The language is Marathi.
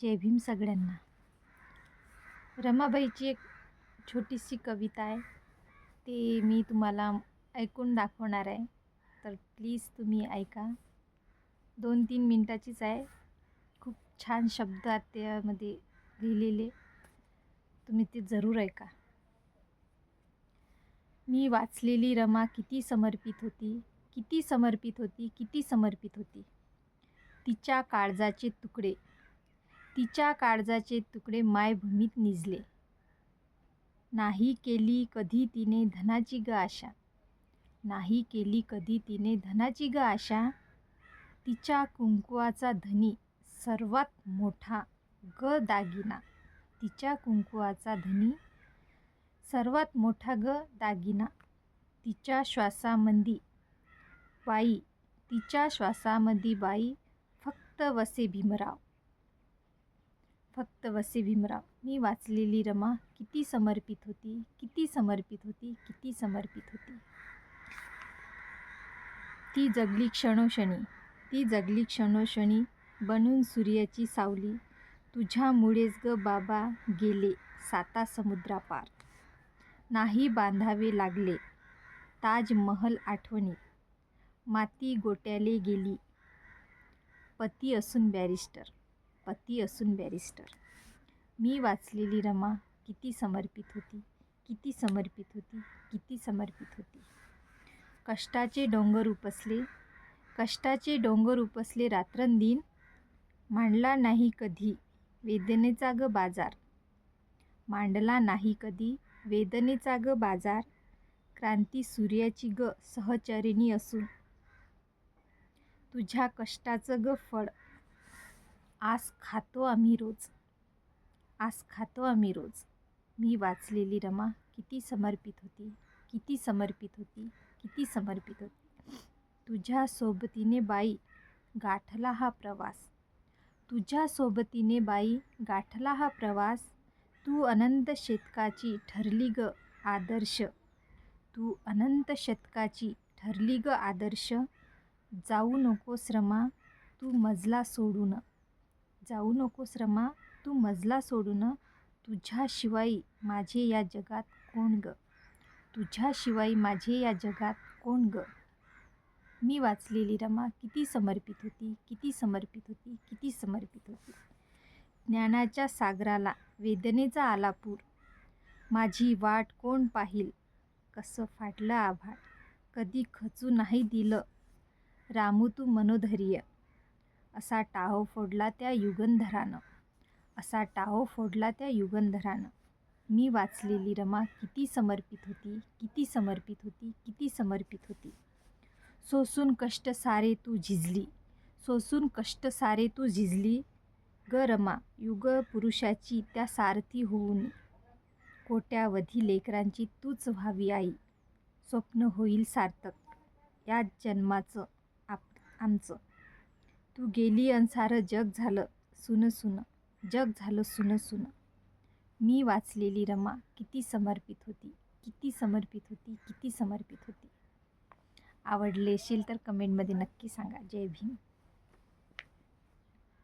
जय भीम सगळ्यांना. रमाबाईची एक छोटीशी कविता आहे. ते मी तुम्हाला ऐकून दाखवणार आहे. तर प्लीज तुम्ही ऐका. दोन तीन मिनटाचीच आहे. खूप छान शब्द त्यामध्ये लिहिलेले. तुम्ही ते जरूर ऐका. मी वाचलेली रमा किती समर्पित होती किती समर्पित होती किती समर्पित होती. तिच्या काळजाचे तुकडे तिच्या काळजाचे तुकडे मायभूमीत निजले. नाही केली कधी तिने धनाची ग आशा. नाही केली कधी तिने धनाची ग आशा. तिच्या कुंकुवाचा धनी सर्वात मोठा ग दागिना. तिच्या कुंकुवाचा धनी सर्वात मोठा ग दागिना. तिच्या श्वासामंदी बाई तिच्या श्वासामध्ये बाई फक्त वसे भीमराव. फक्त वसे भीमराव. मी वाचलेली रमा किती समर्पित होती किती समर्पित होती किती समर्पित होती. ती जगली क्षणोक्षणी ती जगली क्षणोक्षणी बनून सूर्याची सावली. तुझ्यामुळेच ग बाबा गेले साता समुद्रापार. नाही बांधावे लागले ताजमहल आठवणी. माती गोट्याले गेली. पती असून बॅरिस्टर. पती असून बॅरिस्टर. मी वाचलेली रमा किती समर्पित होती किती समर्पित होती किती समर्पित होती. कष्टाचे डोंगर उपसले कष्टाचे डोंगर उपसले रात्रंदिन मांडला नाही कधी वेदनेचा ग बाजार. मांडला नाही कधी वेदनेचा ग बाजार क्रांती सूर्याची ग सहचरिणी असून. तुझ्या कष्टाचं ग फळ आस खातो आम्ही रोज. आस खातो आम्ही रोज. मी वाचलेली रमा किती समर्पित होती किती समर्पित होती किती समर्पित होती. तुझ्या सोबतीने बाई गाठला हा प्रवास. तुझ्या सोबतीने बाई गाठला हा प्रवास. तू अनंत शतकाची ठरली ग आदर्श. तू अनंत शतकाची ठरली ग आदर्श. जाऊ नकोस रमा तू मजला सोडू न जाऊ नकोस रमा तू मजला सोडून तुझ्याशिवाय माझे या जगात कोण ग? तुझ्याशिवाय माझे या जगात कोण ग? मी वाचलेली रमा किती समर्पित होती किती समर्पित होती किती समर्पित होती. ज्ञानाच्या सागराला वेदनेचा आला पूर माझी वाट कोण पाहिल? कसं फाटलं आभाळ? कधी खचू नाही दिलं. रामू तू मनोधैर्य. असा टाहो फोडला त्या युगंधरानं. असा टाहो फोडला त्या युगंधरानं. मी वाचलेली रमा किती समर्पित होती किती समर्पित होती किती समर्पित होती. सोसून कष्ट सारे तू झिजली. सोसून कष्ट सारे तू झिजली. ग रमा युग पुरुषाची त्या सारथी होऊन. कोट्यावधी लेकरांची तूच व्हावी आई. स्वप्न होईल सार्थक. या जन्माचं आप आमचं. तू गेली अन सारं जग झालं सुन सुन जग झालं सुन सुन. मी वाचलेली रमा किती समर्पित होती किती समर्पित होती किती समर्पित होती. आवडले असेल तर कमेंटमध्ये नक्की सांगा. जय भीम.